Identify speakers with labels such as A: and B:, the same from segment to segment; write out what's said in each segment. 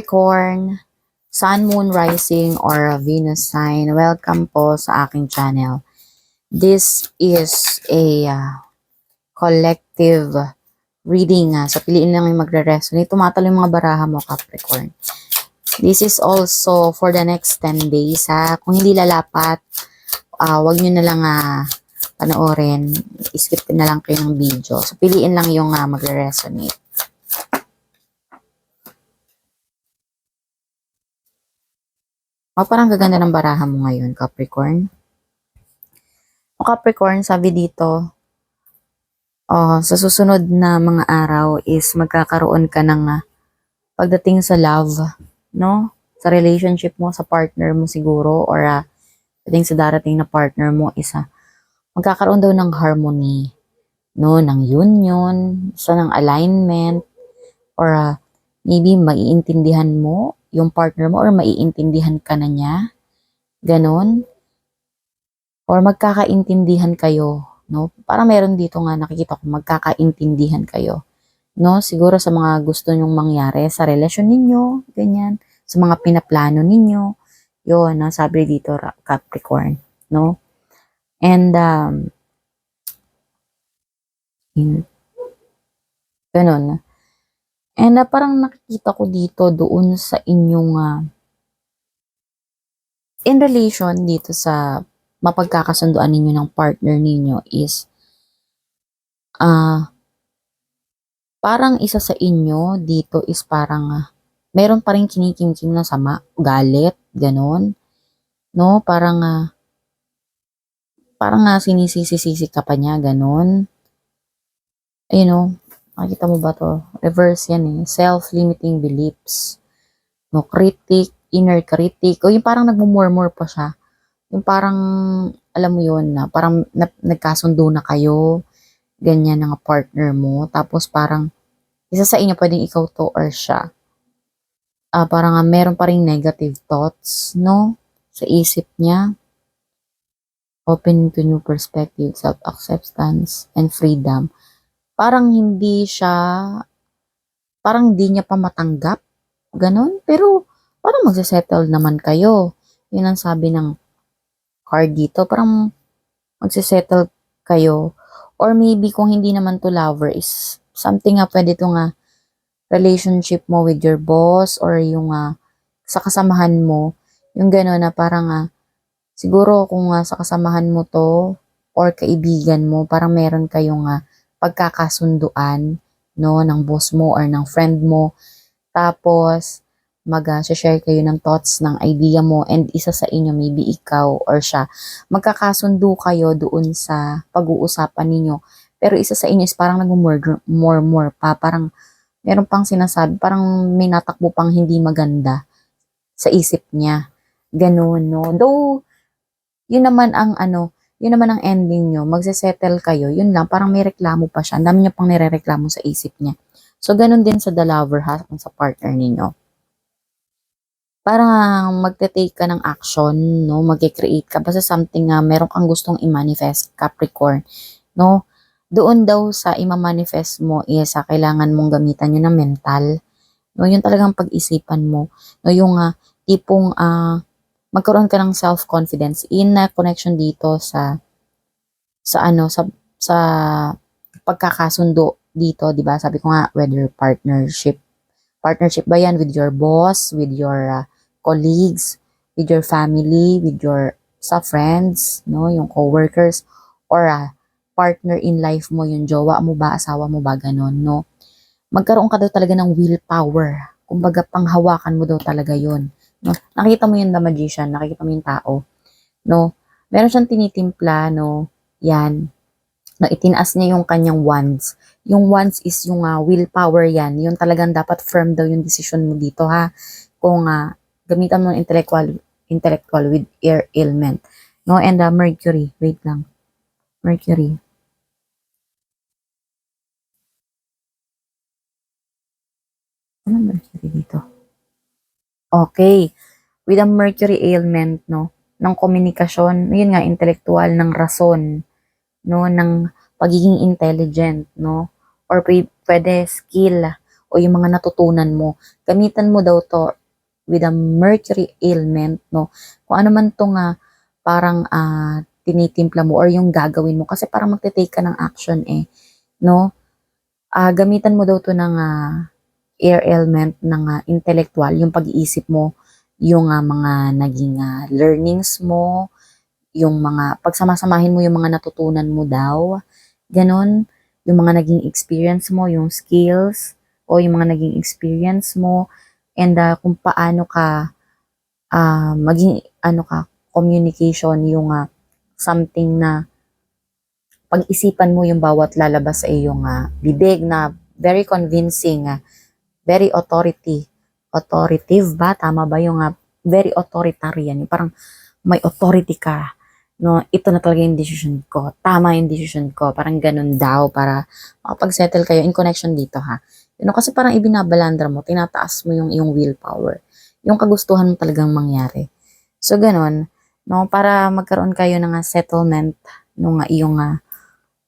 A: Capricorn, Sun, Moon, Rising, or Venus sign, welcome po sa aking channel. This is a uh, collective reading. ah. so, piliin lang yung magre-resonate. Tumatalo yung mga baraha mo, Capricorn. This is also for the next 10 days. Ha? Kung hindi lalapat, ah wag nyo na lang ah, panoorin. I-skip na lang kayo ng video. So, piliin lang yung ah, magre-resonate. O, parang gaganda ng baraha mo ngayon, Capricorn. O, Capricorn, sabi dito, oh, sa susunod na mga araw is magkakaroon ka ng ah, pagdating sa love, no? Sa relationship mo, sa partner mo siguro, or ah, pagdating sa darating na partner mo, isa, magkakaroon daw ng harmony, no? Ng union, sa ng alignment, or ah, maybe maiintindihan mo yung partner mo or maiintindihan ka na niya. Ganon. Or magkakaintindihan kayo, no? Parang meron dito nga nakikita ko magkakaintindihan kayo. No? Siguro sa mga gusto nyong mangyari sa relasyon ninyo, ganyan. Sa mga pinaplano ninyo. Yun, no? sabi dito Capricorn, no? And um in, ganun. And ah, parang nakikita ko dito doon sa inyong ah, in relation dito sa mapagkakasunduan ninyo ng partner ninyo is ah parang isa sa inyo dito is parang ah, meron pa rin kinikimkim na sama, galit, ganon. No, parang ah, parang nga sinisisi-sisi ka pa niya, ganon. Ayun no, Nakita mo ba to? Reverse yan eh. Self-limiting beliefs. No, critic, inner critic. O yung parang nagmumurmur pa siya. Yung parang, alam mo yun, na parang na, nagkasundo na kayo. Ganyan ng partner mo. Tapos parang, isa sa inyo pwedeng ikaw to or siya. Ah, parang ah, meron pa rin negative thoughts, no? Sa isip niya. Open to new perspective, self-acceptance, and freedom parang hindi siya, parang hindi niya pa matanggap. Ganon. Pero, parang magsisettle naman kayo. Yun ang sabi ng card dito. Parang magsisettle kayo. Or maybe kung hindi naman to lover is something nga pwede to nga relationship mo with your boss or yung ah, sa kasamahan mo. Yung gano'n na parang ah, siguro kung ah, sa kasamahan mo to or kaibigan mo, parang meron kayong ah, pagkakasunduan no ng boss mo or ng friend mo. Tapos mag-share kayo ng thoughts ng idea mo and isa sa inyo maybe ikaw or siya. Magkakasundo kayo doon sa pag-uusapan ninyo. Pero isa sa inyo is parang nag-more more more pa. Parang meron pang sinasabi parang may natakbo pang hindi maganda sa isip niya. Ganun no? Though yun naman ang ano yun naman ang ending nyo, magsesettle kayo, yun lang, parang may reklamo pa siya, ang dami niya pang nirereklamo sa isip niya. So, ganun din sa the lover ha, sa partner ninyo. Parang magte-take ka ng action, no, mag-create ka, basta something nga, meron kang gustong i-manifest, Capricorn, no, doon daw sa ima-manifest mo is sa kailangan mong gamitan yun ng mental, no, yun talagang pag-isipan mo, no, yung uh, tipong, uh, magkaroon ka ng self-confidence in na connection dito sa sa ano sa sa pagkakasundo dito, 'di ba? Sabi ko nga whether partnership partnership ba 'yan with your boss, with your uh, colleagues, with your family, with your sa friends, no, yung coworkers or uh, partner in life mo, yung jowa mo ba, asawa mo ba, ganon, no? Magkaroon ka daw talaga ng willpower. Kumbaga, panghawakan mo daw talaga yon No? Nakita mo yung the magician, nakikita mo yung tao. No? Meron siyang tinitimpla, no? Yan. No, itinaas niya yung kanyang wands. Yung wands is yung uh, willpower yan. Yung talagang dapat firm daw yung decision mo dito, ha? Kung uh, gamitan mo ng intellectual, intellectual with air ailment. No? And uh, Mercury. Wait lang. Mercury. Ano Mercury dito? Okay. With a mercury ailment, no, ng komunikasyon, yun nga, intellectual, ng rason, no, ng pagiging intelligent, no, or pwede skill, o yung mga natutunan mo. Gamitan mo daw to with a mercury ailment, no? Kung ano man tong ah, parang ah, tinitimpla mo or yung gagawin mo kasi parang magte-take ka ng action eh, no? Ah, gamitan mo daw to ng ah, air element ng ah, intellectual, yung pag-iisip mo, yung ah, mga naging ah, learnings mo, yung mga pagsamasamahin mo yung mga natutunan mo daw, ganon, yung mga naging experience mo, yung skills, o yung mga naging experience mo, and ah, kung paano ka ah, maging ano ka communication yung ah, something na pag-isipan mo yung bawat lalabas sa iyong ah, bibig na very convincing, ah, very authority, authoritative ba? Tama ba yung ah, very authoritarian? Yung parang may authority ka. No, ito na talaga yung decision ko. Tama yung decision ko. Parang ganun daw para makapag-settle kayo in connection dito ha. You know, kasi parang ibinabalandra mo, tinataas mo yung iyong willpower. Yung kagustuhan mo talagang mangyari. So, ganun. No, para magkaroon kayo ng ah, settlement nung ah, iyong ah,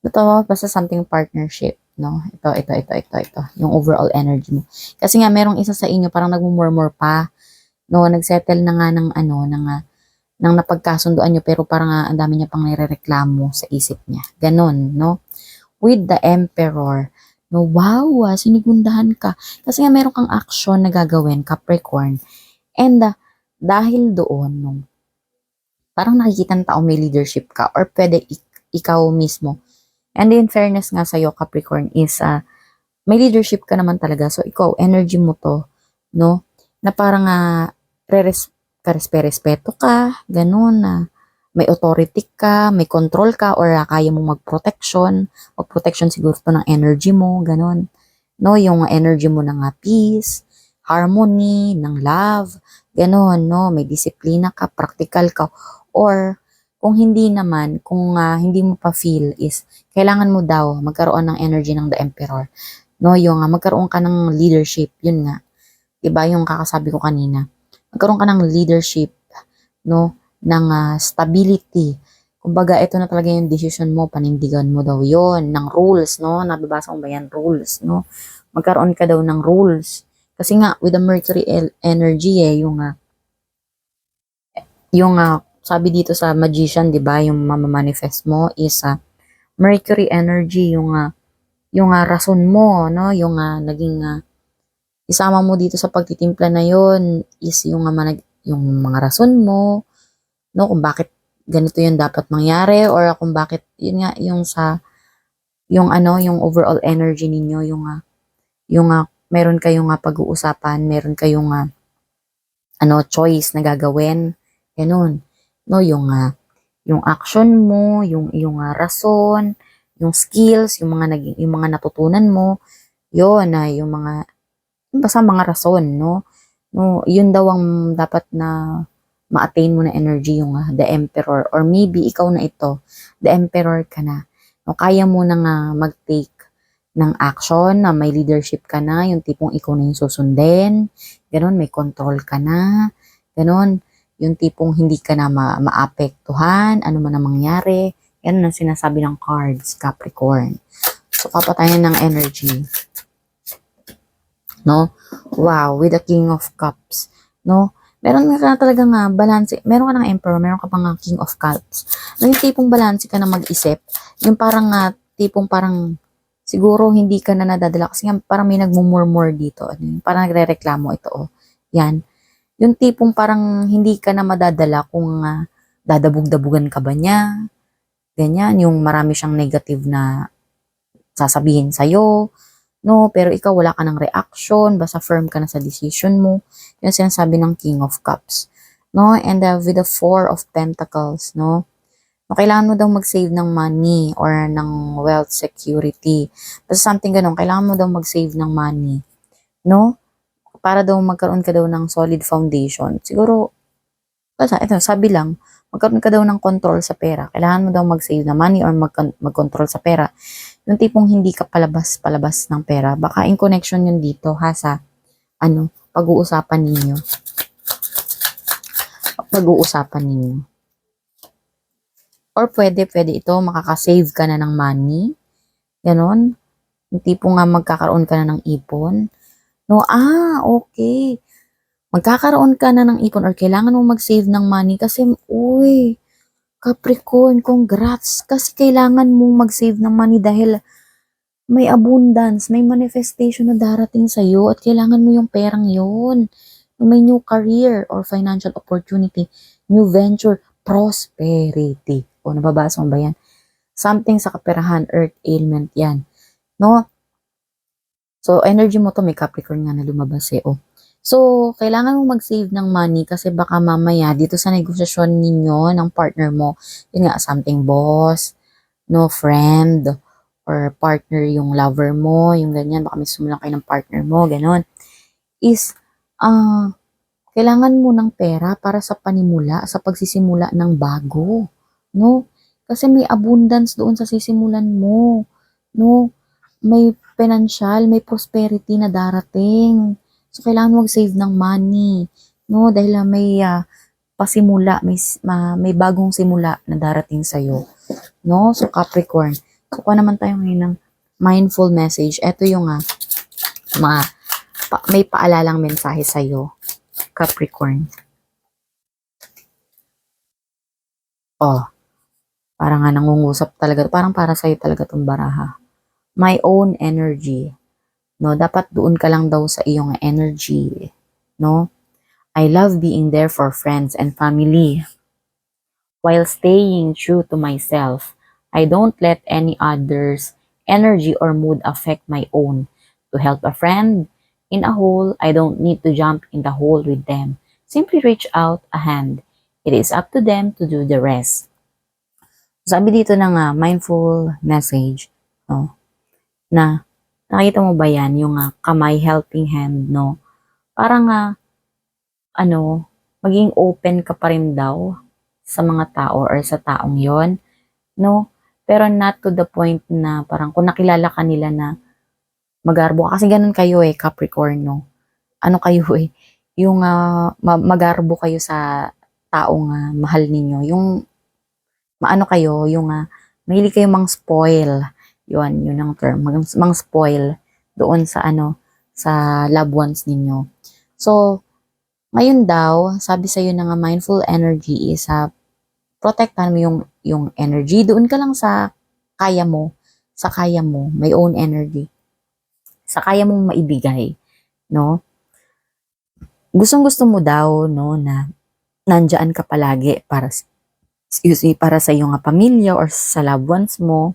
A: ito, basta something partnership, no? Ito, ito, ito, ito, ito. Yung overall energy mo. Kasi nga, merong isa sa inyo, parang nagmumurmur pa. No, nagsettle na nga ng ano, ng, ah, ng napagkasunduan nyo, pero parang ah, ang dami niya pang nirereklamo sa isip niya. Ganon, no? With the emperor, no, wow, ah, sinigundahan ka. Kasi nga, meron kang action na gagawin, Capricorn. And ah, dahil doon, no, parang nakikita ng tao may leadership ka or pwede ik- ikaw mismo And in fairness nga sa'yo, Capricorn, is ah, may leadership ka naman talaga. So, ikaw, energy mo to, no? Na parang uh, reres karespe-respeto ka, ganun na may authority ka, may control ka, or ah, kaya mo mag-protection. Mag-protection siguro to ng energy mo, ganun. No, yung energy mo ng ah, peace, harmony, ng love, ganun, no? May disiplina ka, practical ka, or kung hindi naman, kung ah, hindi mo pa feel is, kailangan mo daw magkaroon ng energy ng the emperor. No, yung ah, magkaroon ka ng leadership, yun nga. 'Di ba yung kakasabi ko kanina. Magkaroon ka ng leadership, no, ng ah, stability. Kumbaga, ito na talaga yung decision mo, panindigan mo daw yon ng rules, no? Nababasa mo ba yan? Rules, no? Magkaroon ka daw ng rules. Kasi nga, with the Mercury energy, eh, yung, ah, yung, ah, sabi dito sa magician, 'di ba, yung mamamanifest mo is ah, Mercury energy, yung ah, yung ah, rason mo, no, yung ah, naging ah, isama mo dito sa pagtitimpla na yon is yung ah, manag, yung mga rason mo, no, kung bakit ganito yung dapat mangyari or kung bakit yun nga yung sa yung ano, yung overall energy ninyo, yung ah, yung ah, meron kayong ah, pag-uusapan, meron kayong ah, ano, choice na gagawin, ganun no yung ah, yung action mo, yung yung ah, rason, yung skills, yung mga naging yung mga natutunan mo, yon na yung mga basta mga rason, no? No, yun daw ang dapat na ma-attain mo na energy yung ah, the emperor or maybe ikaw na ito, the emperor ka na. No, kaya mo na nga mag-take ng action na may leadership ka na, yung tipong ikaw na yung susundin, ganun, may control ka na, ganun yung tipong hindi ka na ma- maapektuhan, ano man ang mangyari. Yan ang sinasabi ng cards, Capricorn. So, papatayan ng energy. No? Wow, with the King of Cups. No? Meron ka na talaga nga balance. Meron ka ng Emperor, meron ka pang nga King of Cups. No, yung tipong balance ka na mag-isip. Yung parang nga, tipong parang siguro hindi ka na nadadala kasi nga parang may nagmumurmur dito. Ano? Parang nagre-reklamo ito. Oh. Yan yung tipong parang hindi ka na madadala kung uh, dadabog-dabugan ka ba niya. Ganyan, yung marami siyang negative na sasabihin sa'yo. No, pero ikaw wala ka ng reaction, basta firm ka na sa decision mo. Yung sinasabi ng King of Cups. No, and uh, with the Four of Pentacles, no, no kailangan mo daw mag-save ng money or ng wealth security. Basta something ganun, kailangan mo daw mag-save ng money. No? Para daw magkaroon ka daw ng solid foundation, siguro, basta, ito, sabi lang, magkaroon ka daw ng control sa pera. Kailangan mo daw mag-save na money or mag- mag-control sa pera. Yung tipong hindi ka palabas-palabas ng pera. Baka in connection yun dito ha sa ano, pag-uusapan ninyo. Pag-uusapan ninyo. Or pwede, pwede ito, makakasave ka na ng money. Ganon. Yung tipong nga magkakaroon ka na ng ipon No, ah, okay. Magkakaroon ka na ng ipon or kailangan mo mag-save ng money kasi, uy, Capricorn, congrats. Kasi kailangan mong mag-save ng money dahil may abundance, may manifestation na darating sa'yo at kailangan mo yung perang yun. May new career or financial opportunity, new venture, prosperity. O, nababasa mo ba yan? Something sa kaperahan, earth ailment yan. No? So, energy mo to, may Capricorn nga na lumabas eh. Oh. So, kailangan mo mag-save ng money kasi baka mamaya dito sa negosasyon ninyo ng partner mo, yun nga, something boss, no friend, or partner yung lover mo, yung ganyan, baka may sumulang kayo ng partner mo, ganon, is, ah, kailangan mo ng pera para sa panimula, sa pagsisimula ng bago, no? Kasi may abundance doon sa sisimulan mo, no? May financial, may prosperity na darating. So, kailangan mag-save ng money, no? Dahil ah, may ah, pasimula, may, ma- may bagong simula na darating sa'yo, no? So, Capricorn, kukuha naman tayo ngayon ng mindful message. Ito yung ah, mga, pa- may paalalang mensahe sa'yo, Capricorn. Oh, parang nga nangungusap talaga. Parang para sa'yo talaga tong baraha. My own energy. No, dapat doon ka lang daw sa iyong energy. No? I love being there for friends and family. While staying true to myself, I don't let any other's energy or mood affect my own. To help a friend in a hole, I don't need to jump in the hole with them. Simply reach out a hand. It is up to them to do the rest. Sabi dito ng ah, mindful message, no? Na, nakita mo ba yan, yung ah, kamay helping hand, no? Parang, ah, ano, maging open ka pa rin daw sa mga tao or sa taong yon no? Pero not to the point na parang kung nakilala ka nila na magarbo ka. Kasi ganun kayo eh, Capricorn, no? Ano kayo eh, yung ma- magarbo kayo sa taong ah, mahal ninyo. Yung maano kayo, yung uh, mahilig kayo mang spoil. Yun, yun ang term. Mang, mang spoil doon sa ano, sa loved ones ninyo. So, ngayon daw, sabi sa ng nga mindful energy is uh, protektahan mo yung, yung energy. Doon ka lang sa kaya mo, sa kaya mo, may own energy. Sa kaya mong maibigay, no? Gustong gusto mo daw, no, na nandyan ka palagi para excuse me, para sa iyong pamilya or sa loved ones mo,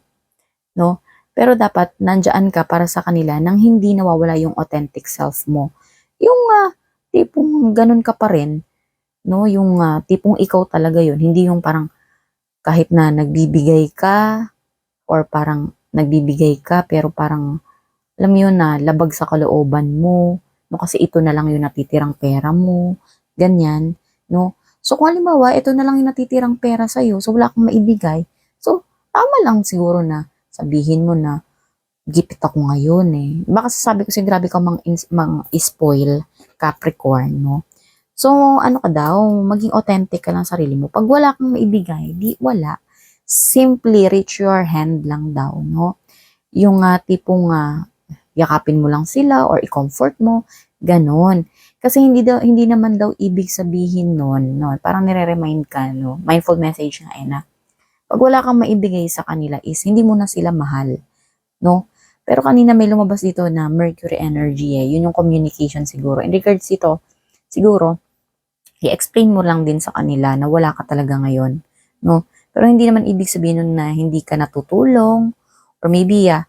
A: no? Pero dapat nandyan ka para sa kanila nang hindi nawawala yung authentic self mo. Yung ah, tipong ganun ka pa rin, no? Yung ah, tipong ikaw talaga yun, hindi yung parang kahit na nagbibigay ka or parang nagbibigay ka pero parang alam yun na labag sa kalooban mo, no? Kasi ito na lang yung natitirang pera mo, ganyan, no? So, kung halimbawa, ito na lang yung natitirang pera sa'yo, so wala kang maibigay, so, tama lang siguro na sabihin mo na, gipit ako ngayon eh. Baka sasabi ko kasi grabe ka mang, mang spoil Capricorn, no? So, ano ka daw, maging authentic ka lang sa sarili mo. Pag wala kang maibigay, di wala. Simply reach your hand lang daw, no? Yung ah, tipong ah, yakapin mo lang sila or i-comfort mo, ganon. Kasi hindi daw hindi naman daw ibig sabihin nun, no. Parang nire-remind ka, no. Mindful message nga eh na pag wala kang maibigay sa kanila is hindi mo na sila mahal, no. Pero kanina may lumabas dito na Mercury energy eh. Yun yung communication siguro. In regards dito, siguro, i-explain mo lang din sa kanila na wala ka talaga ngayon, no. Pero hindi naman ibig sabihin nun na hindi ka natutulong or maybe ah,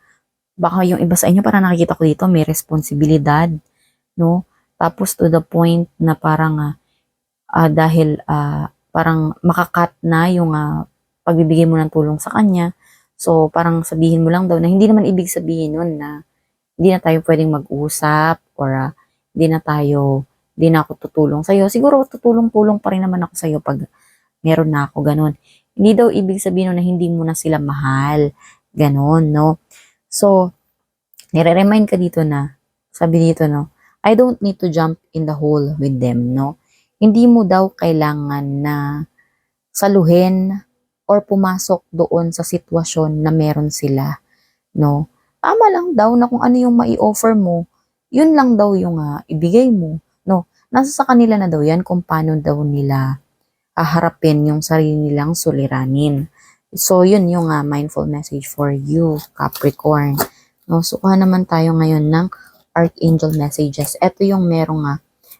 A: baka yung iba sa inyo parang nakikita ko dito may responsibilidad, no? Tapos to the point na parang ah, ah, dahil ah, parang makakat na yung ah, pagbibigay mo ng tulong sa kanya. So parang sabihin mo lang daw na hindi naman ibig sabihin nun na hindi na tayo pwedeng mag-usap or ah, hindi na tayo, hindi na ako tutulong sa'yo. Siguro tutulong-tulong pa rin naman ako sa'yo pag meron na ako, ganun. Hindi daw ibig sabihin nun na hindi mo na sila mahal. Ganon, no? So, nire-remind ka dito na, sabi dito, no, I don't need to jump in the hole with them, no? Hindi mo daw kailangan na saluhin or pumasok doon sa sitwasyon na meron sila, no? Tama lang daw na kung ano yung mai-offer mo, yun lang daw yung ah, ibigay mo. No, nasa sa kanila na daw yan kung paano daw nila haharapin yung sarili nilang suliranin. So, yun yung ah, mindful message for you, Capricorn. No, so, naman tayo ngayon ng Archangel messages. Ito yung merong ah,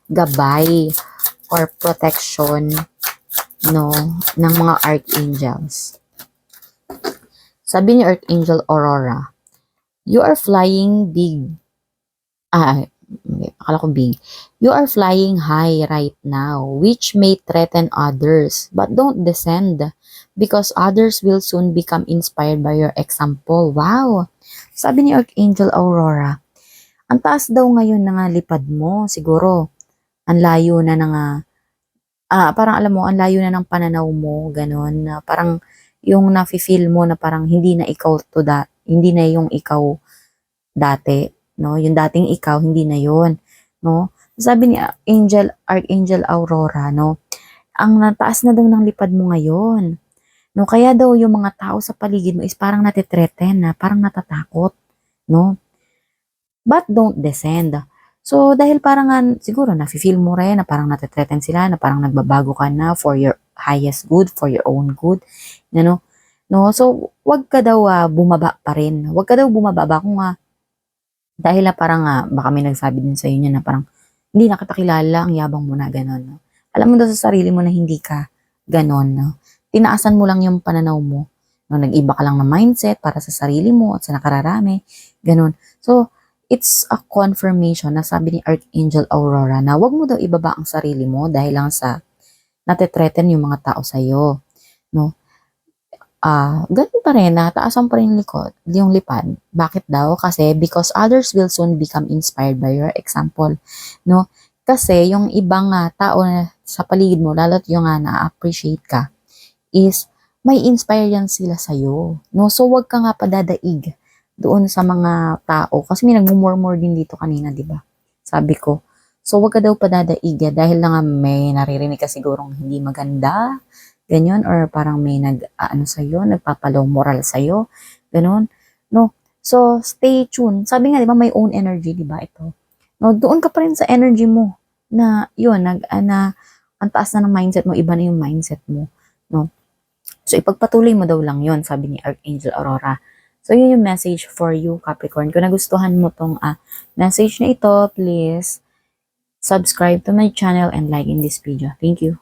A: gabay or protection no ng mga archangels. Sabi ni Archangel Aurora, you are flying big. Ah, akala ko big. You are flying high right now, which may threaten others, but don't descend because others will soon become inspired by your example. Wow! Sabi ni Archangel Aurora, ang taas daw ngayon na nga lipad mo, siguro. Ang layo na na nga, ah, parang alam mo, ang layo na ng pananaw mo, ganon, na parang yung nafe-feel mo na parang hindi na ikaw to da, hindi na yung ikaw dati, no? Yung dating ikaw, hindi na yon no? Sabi ni Angel, Archangel Aurora, no? Ang nataas na daw ng lipad mo ngayon. No, kaya daw yung mga tao sa paligid mo is parang natitreten na, parang natatakot, no? But don't descend. So, dahil parang siguro, nafe-feel mo rin na parang natitreten sila, na parang nagbabago ka na for your highest good, for your own good, ano? No? So, wag ka daw ah, bumaba pa rin. Wag ka daw bumaba ba kung nga, dahil na parang nga, baka may nagsabi din sa inyo na parang, hindi na kita ang yabang mo na, gano'n. No? Alam mo daw sa sarili mo na hindi ka gano'n. No? Tinaasan mo lang yung pananaw mo. No? Nag-iba ka lang ng mindset para sa sarili mo at sa nakararami. Gano'n. So, it's a confirmation na sabi ni Archangel Aurora na wag mo daw ibaba ang sarili mo dahil lang sa natitreten yung mga tao sa'yo. No? Ah, ganun pa rin, nataasan pa rin likod, yung lipad. Bakit daw? Kasi because others will soon become inspired by your example. No? Kasi yung ibang ah, tao na sa paligid mo, lalo't yung nga na-appreciate ka, is may inspire yan sila sa'yo. No? So, wag ka nga padadaig doon sa mga tao. Kasi may nagmumurmur din dito kanina, di ba? Sabi ko. So, wag ka daw padadaig ah, dahil na nga may naririnig ka sigurong hindi maganda, ganyan, or parang may nag, ah, ano sa'yo, nagpapalow moral sa'yo, ganun. No? So, stay tuned. Sabi nga, di ba, may own energy, di ba, ito. No, doon ka pa rin sa energy mo na, yun, nag, ah, na, ang taas na ng mindset mo, iba na yung mindset mo, no? So, ipagpatuloy mo daw lang yon sabi ni Archangel Aurora. So, yun yung message for you, Capricorn. Kung nagustuhan mo tong ah, message na ito, please subscribe to my channel and like in this video. Thank you.